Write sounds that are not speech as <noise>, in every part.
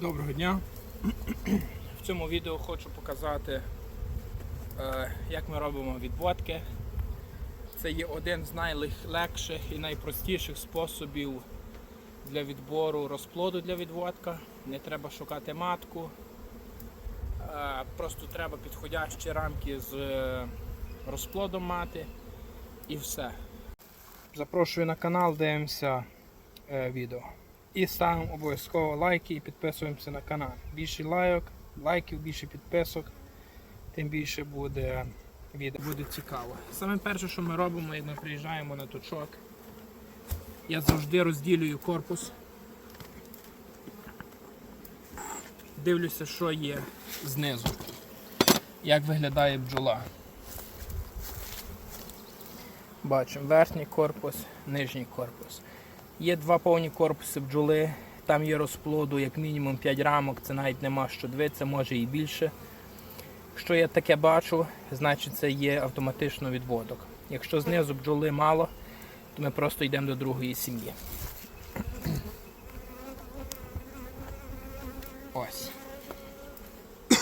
Доброго дня. В цьому відео хочу показати, е, як ми робимо відводки. Це є один з найлегших і найпростіших способів для відбору розплоду для відводка. Не треба шукати матку. Е, Просто треба підходящі рамки з е, розплодом мати і все. Запрошую на канал, дивимося відео. І ставимо обов'язково лайки і підписуємося на канал. Більше лайок, лайків, більше підписок, тим більше буде відео. Буде цікаво. Саме перше, що ми робимо, як ми приїжджаємо на точок, я завжди розділюю корпус. Дивлюся, що є знизу. Як виглядає бджола. Бачимо верхній корпус, нижній корпус. Є два повні корпуси бджоли, там є розплоду як мінімум 5 рамок, це навіть нема що дивитися, може і більше. Якщо я таке бачу, значить це є автоматично відводок. Якщо знизу бджоли мало, то ми просто йдемо до другої сім'ї. Ось. <coughs>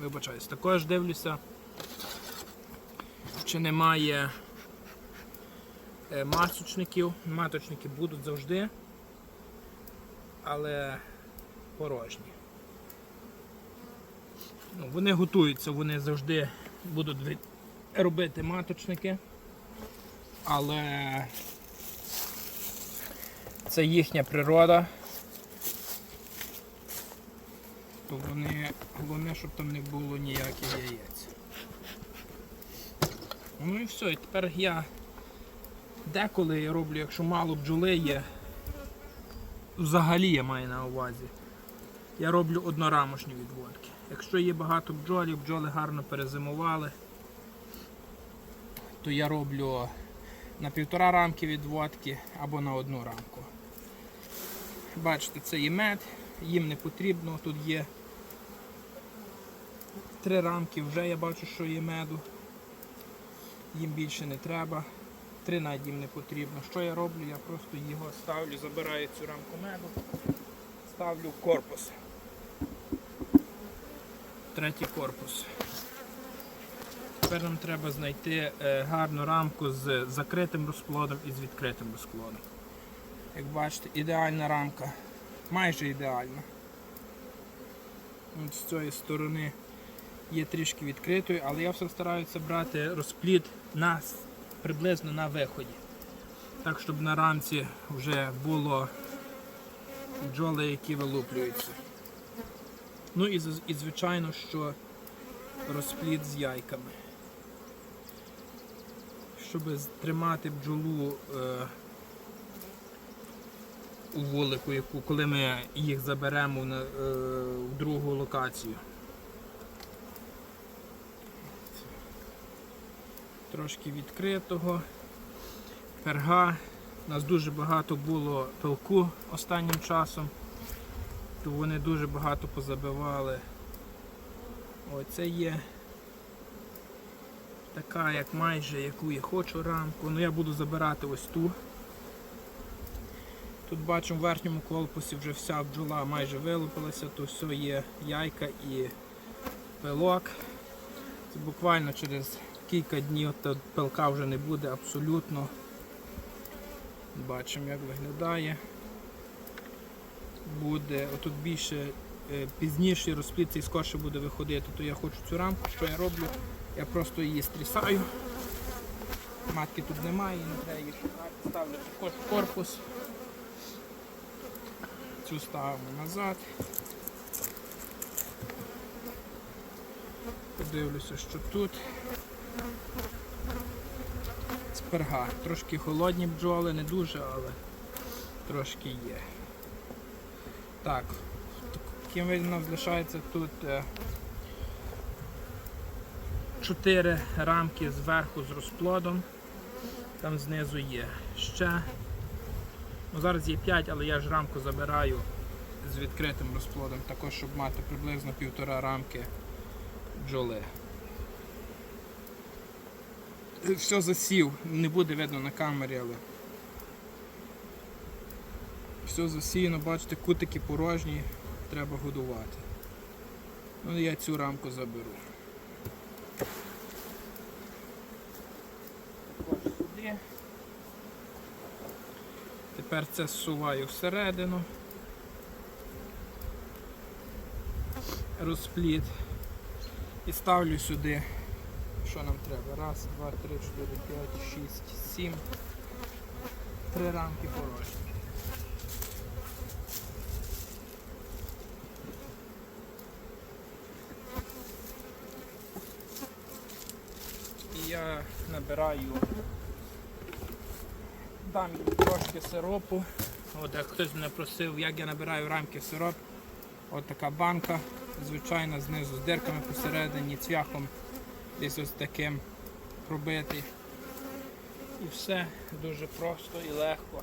Вибачаюсь, також дивлюся, чи немає масочників. Маточники будуть завжди, але порожні. Ну, вони готуються, вони завжди будуть робити маточники, але це їхня природа. То вони, головне, щоб там не було ніяких яєць. Ну і все, і тепер я деколи я роблю, якщо мало бджоли є, взагалі я маю на увазі, я роблю однорамочні відводки. Якщо є багато бджолів, бджоли гарно перезимували, то я роблю на півтора рамки відводки або на одну рамку. Бачите, це є мед, їм не потрібно, тут є три рамки, вже я бачу, що є меду їм більше не треба. Три навіть не потрібно. Що я роблю? Я просто його ставлю, забираю цю рамку меду, ставлю корпус. Третій корпус. Тепер нам треба знайти е, гарну рамку з закритим розплодом і з відкритим розплодом. Як бачите, ідеальна рамка, майже ідеальна. От з цієї сторони є трішки відкритою, але я все стараюся брати розплід на, приблизно на виході. Так, щоб на рамці вже було бджоли, які вилуплюються. Ну і, і звичайно, що розплід з яйками. Щоб тримати бджолу е, у вулику, яку, коли ми їх заберемо на, е, в другу локацію. Трошки відкритого, перга. У нас дуже багато було пилку останнім часом, то вони дуже багато позабивали. Оце є така, як майже яку я хочу рамку. Ну я буду забирати ось ту. Тут бачимо в верхньому корпусі вже вся бджола майже вилупилася, то все є яйка і пилок. Це буквально через кілька днів то пилка вже не буде абсолютно. Бачимо, як виглядає. Буде отут більше е, пізніше розплід цей скорше буде виходити, то я хочу цю рамку, що я роблю? Я просто її стрісаю. Матки тут немає, не треба її. Ставлю також корпус. Цю ставимо назад. Подивлюся, що тут. Сперга. Трошки холодні бджоли, не дуже, але трошки є. Так, таким видом залишається тут е, чотири рамки зверху з розплодом. Там знизу є ще. Ну, зараз є 5, але я ж рамку забираю з відкритим розплодом, також щоб мати приблизно півтора рамки бджоли. Все засів, не буде видно на камері, але Все засіяно, бачите, кутики порожні, треба годувати. Ну я цю рамку заберу. Також сюди. Тепер це зсуваю всередину. Розпліт. І ставлю сюди, що нам треба. Раз, два, три, чотири, п'ять, шість, сім. Три рамки порожні. І я набираю, дам трошки сиропу. От як хтось мене просив, як я набираю рамки сироп. От така банка, звичайно, знизу з дирками посередині, цвяхом десь ось таким пробитий. І все дуже просто і легко.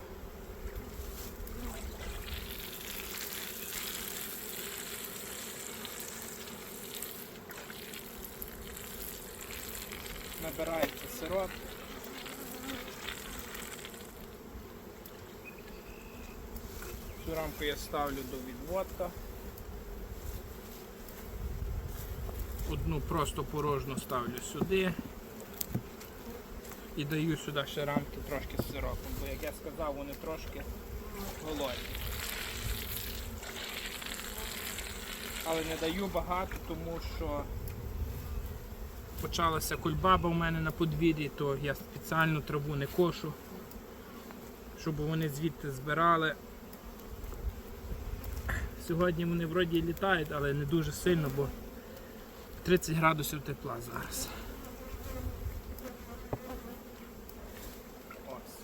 Набирається сироп. Цю рамку я ставлю до відводка. Одну просто порожну ставлю сюди. І даю сюди ще рамки трошки з сиропом, бо як я сказав, вони трошки голодні. Але не даю багато, тому що почалася кульбаба у мене на подвір'ї, то я спеціально траву не кошу, щоб вони звідти збирали. Сьогодні вони вроді літають, але не дуже сильно, бо 30 градусів тепла зараз. Ось.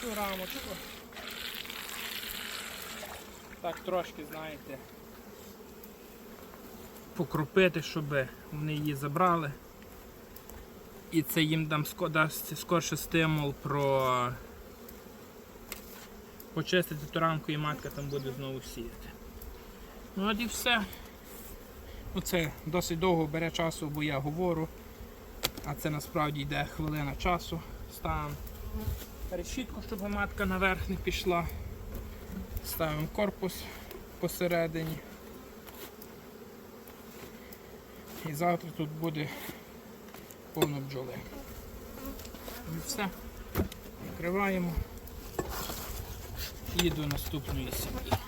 Цю рамочку. Так трошки, знаєте, покропити, щоб вони її забрали. І це їм дам дасть скорше стимул про почистити ту рамку і матка там буде знову сіяти. Ну от і все. Ну, це досить довго бере часу, бо я говорю, а це насправді йде хвилина часу. Ставимо решітку, щоб матка наверх не пішла. Ставимо корпус посередині. І завтра тут буде повно бджоли. І все. Накриваємо і до наступної сім'ї.